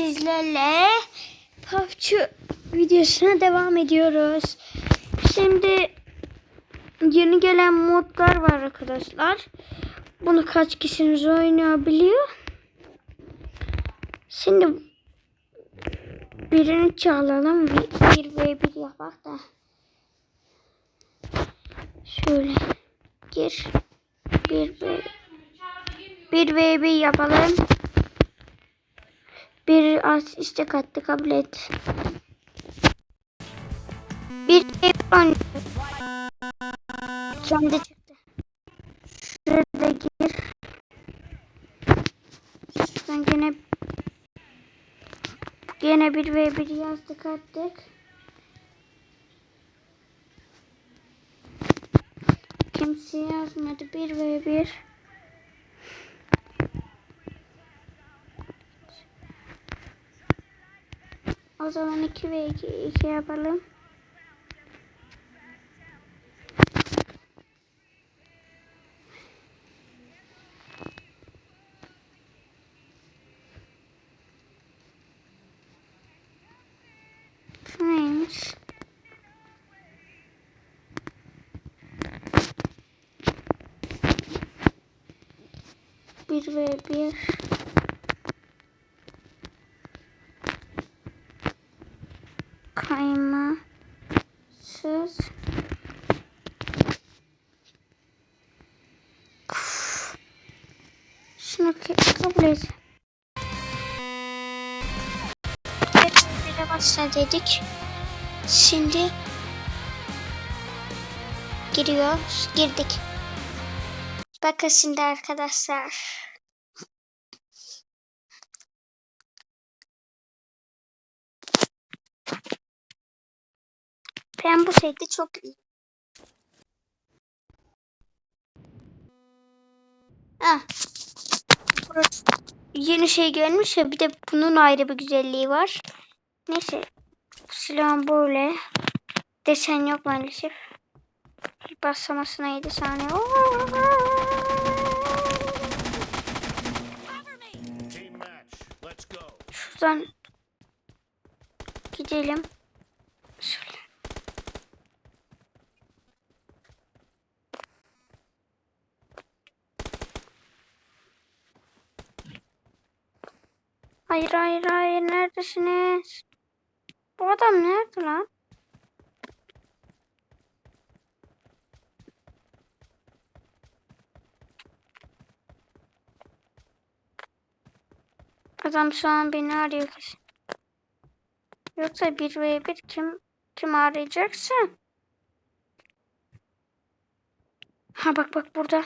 sizlerle PUBG videosuna devam ediyoruz. Şimdi yeni gelen modlar var arkadaşlar. Bunu kaç kişiniz oynayabiliyor? Şimdi birini çağıralım. Bir, ve bir yapak da. Şöyle gir. Bir ve bir ve yapalım. Bir az istek attı kabul. Bir bir oynuyor. Kendi çıktı. Şurada gir. Şuradan gene gene bir ve bir yazdık attık. Kimse yazmadı. Bir ve bir. O zaman 2 ve 2, 2 yapalım. Neymiş? Bir ve bir. Şunu kabul et. Evet, bir başla dedik. Şimdi giriyor. Girdik. Bakın şimdi arkadaşlar. Ben bu seti çok iyi. Ah. Yeni şey gelmiş ya bir de bunun ayrı bir güzelliği var. Neyse. Silahım böyle. Desen yok maalesef. Basamasına 7 saniye. Şuradan gidelim. Hayır hayır hayır neredesiniz? Bu adam nerede lan? Adam şu an beni arıyor kesin. Yoksa bir ve bir kim kim arayacaksa? Ha bak bak burada.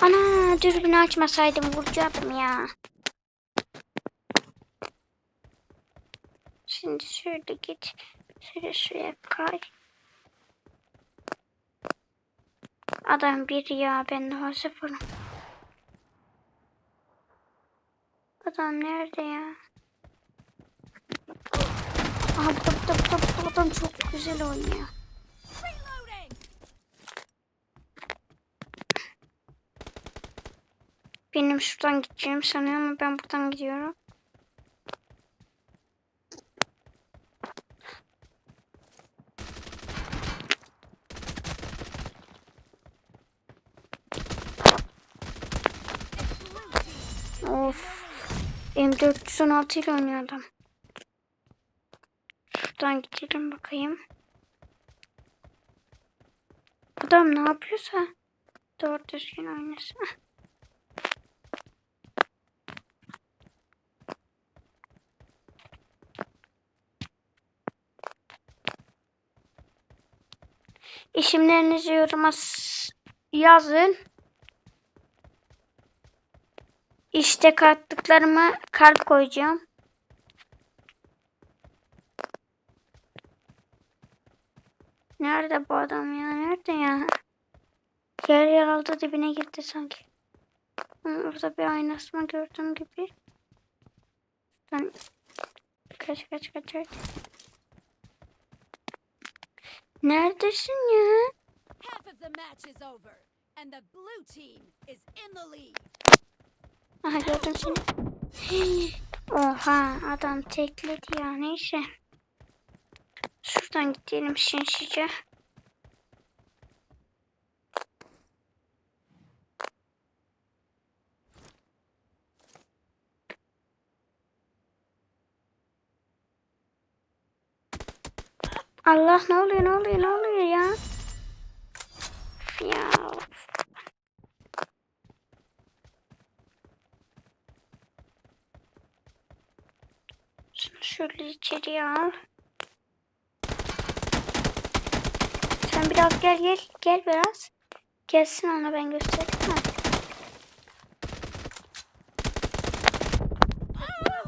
Ana dürbünü açmasaydım vuracaktım ya. Şimdi şöyle git. Şöyle şuraya kay. Adam bir ya ben daha sıfırım. Adam nerede ya? Aha bu, bu, bu adam çok güzel oynuyor. Benim şuradan gideceğim sanıyor ama ben buradan gidiyorum. Of. M416 ile oynuyor adam. Şuradan gidelim bakayım. Adam ne yapıyorsa doğru düzgün oynasın. İsimlerinizi yoruma yazın. İşte kattıklarıma kalp koyacağım. Nerede bu adam ya? Nerede ya? Yer yer aldı dibine gitti sanki. Orada bir aynası mı gördüğüm gibi. Kaç kaç kaç kaç. Neredesin ya? Half of the match is over, and the blue team is in the lead. Aha gördüm seni. Oha adam tekledi ya neyse. Şuradan gidelim sinsice. Allah ne oluyor ne oluyor ne oluyor ya? Ya. Şunu şöyle içeriye al. Sen biraz gel gel gel biraz. Gelsin ona ben göstereyim mi?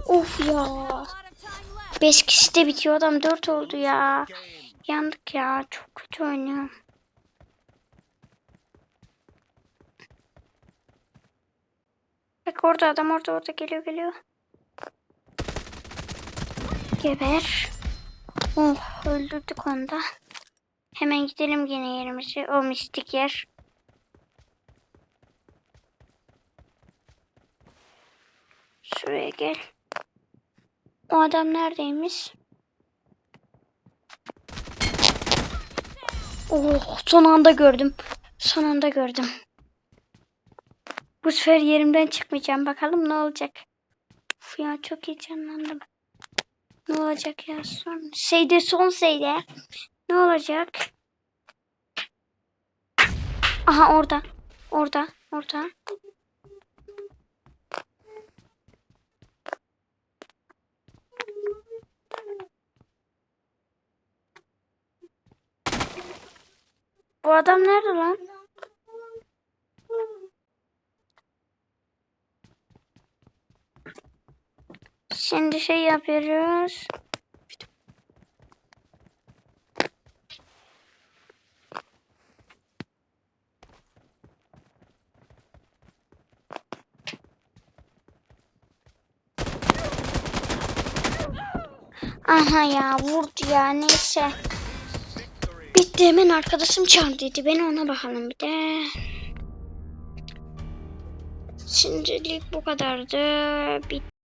Of ya. 5 kişi de bitiyor adam 4 oldu ya. Yandık ya. Çok kötü oynuyorum. Bak orada adam orada orada geliyor geliyor. Geber. Oh öldürdük onu da. Hemen gidelim yine yerimize. O mistik yer. Şuraya gel. O adam neredeymiş? Oh son anda gördüm. Son anda gördüm. Bu sefer yerimden çıkmayacağım. Bakalım ne olacak. Uf ya çok heyecanlandım. Ne olacak ya son. Şeyde son şeyde. Ne olacak? Aha orada. Orada. Orada. Bu adam nerede lan? Şimdi şey yapıyoruz. Aha ya vurdu ya neyse. Bitti hemen arkadaşım çağırdıydı. Ben ona bakalım bir de. Şimdilik bu kadardı. Bitti.